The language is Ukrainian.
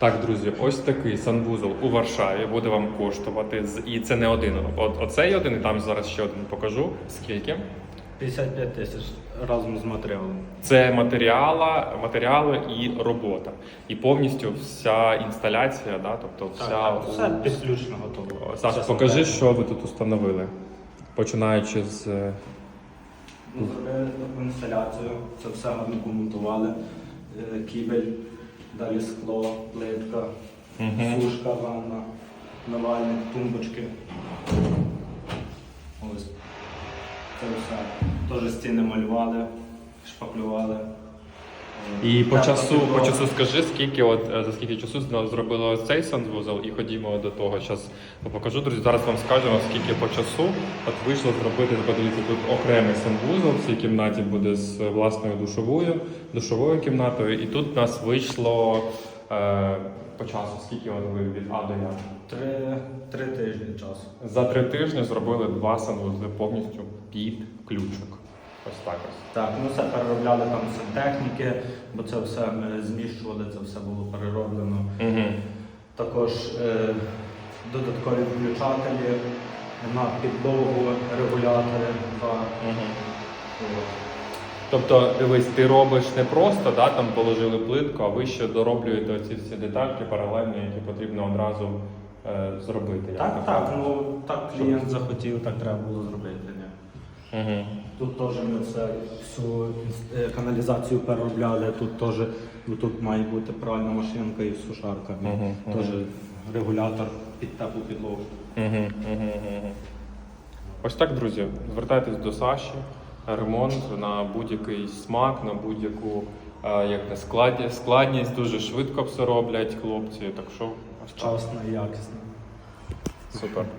Так, друзі, ось такий санвузол у Варшаві буде вам коштувати. І це не один. От оцей один, і там зараз ще один покажу. Скільки? 55 тисяч разом з матеріалом. Це матеріала, матеріали і робота. І повністю вся інсталяція, да? тобто вся. Так, у- все підключно готово. Саш, покажи, що ви тут установили. Починаючи з. е, Ну, Зробили таку інсталяцію, це все гарно помонтували. Е, Кібель, далі скло, плитка, Мгм. сушка, ванна, навальник, тумбочки. Ось. Це все. Теж стіни малювали, шпаклювали. Е, І по часу, по часу скажи, скільки от е, за скільки часу зробили цей санвузол, і ходімо до того. Зараз покажу, друзі. Зараз вам скажемо, скільки по часу от вийшло зробити. Подивіться, тут окремий санвузол в цій кімнаті буде з власною душовою, душовою кімнатою. І тут у нас вийшло е, по часу, скільки от ви від А до Я. Три, три тижні часу. За три тижні зробили два санвузли повністю під ключок. Ось так ось. Так, ми все переробляли там сантехніки, бо це все ми зміщували, це все було перероблено. Угу. Також е, додаткові включателі на підлогу, регулятори. Два. От. Тобто, дивись, ти робиш не просто, да, там положили плитку, а ви ще дороблюєте ці всі детальки паралельні, які потрібно одразу е, зробити. Так, так, ну так клієнт захотів, так треба було зробити. Угу. Тут теж ми все, всю е, каналізацію переробляли, тут теж ну, тут має бути пральна машинка і сушарка. Мгм. Теж регулятор під теплу підлогу. Угу, угу, угу. Ось так, друзі, звертайтесь до Саші. Ремонт на будь-який смак, на будь-яку е, як не, складні- складність, дуже швидко все роблять хлопці. Так що. Вчасно і якісно. Супер.